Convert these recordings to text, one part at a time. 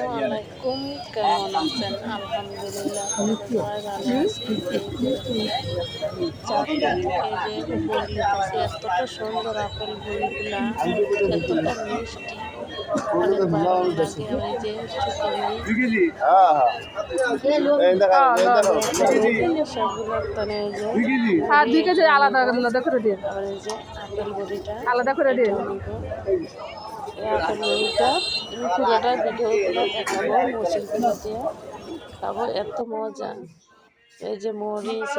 আলাইকুম কেমন আছেন আলহামদুলিল্লাহ এতটা সুন্দর আপেল বইগুলা এতটা মিষ্টি আলাদা আলাদা করে দিন আলাদা করে দিন আপেল বড়িটা আমি পুরোটা ভিডিওগুলো দেখাবো মসুরগুলো দিয়ে খাব এত মজা। এই যে মরিচ,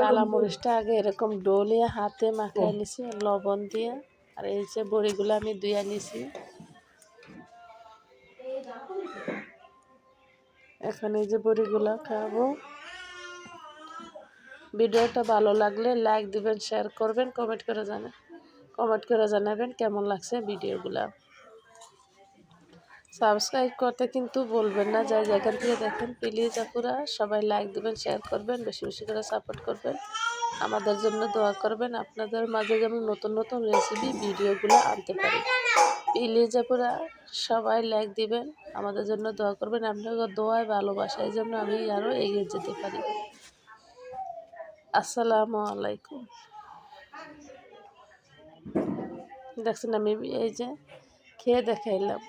কালা মরিচটা আগে এরকম ডলিয়ে হাতে মাখিয়ে নিছি, লবণ দিয়ে। আর এই যে বড়িগুলো আমি ধুয়ে নিছি। এখন এই যে বড়িগুলো খাব। ভিডিওটা ভালো লাগলে লাইক দিবেন, শেয়ার করবেন, কমেন্ট করে জানাবেন কমেন্ট করে জানাবেন কেমন লাগছে ভিডিওগুলো। সাবস্ক্রাইব করতে কিন্তু বলবেন না। যাই যেখান থেকে দেখেন প্লিজ আপুরা সবাই লাইক দেবেন শেয়ার করবেন, বেশি বেশি করে সাপোর্ট করবেন। আমাদের জন্য দোয়া করবেন। আপনাদের মাঝে যেন নতুন নতুন রেসিপি ভিডিওগুলো আনতে পারি। প্লিজ আপুরা সবাই লাইক দিবেন, আমাদের জন্য দোয়া করবেন। আপনাদের দোয়ায় ভালোবাসা এই জন্য আমি আরও এগিয়ে যেতে পারি। আসসালামু আলাইকুম। দেখছেন আমি এই যে খেয়ে দেখাইলাম।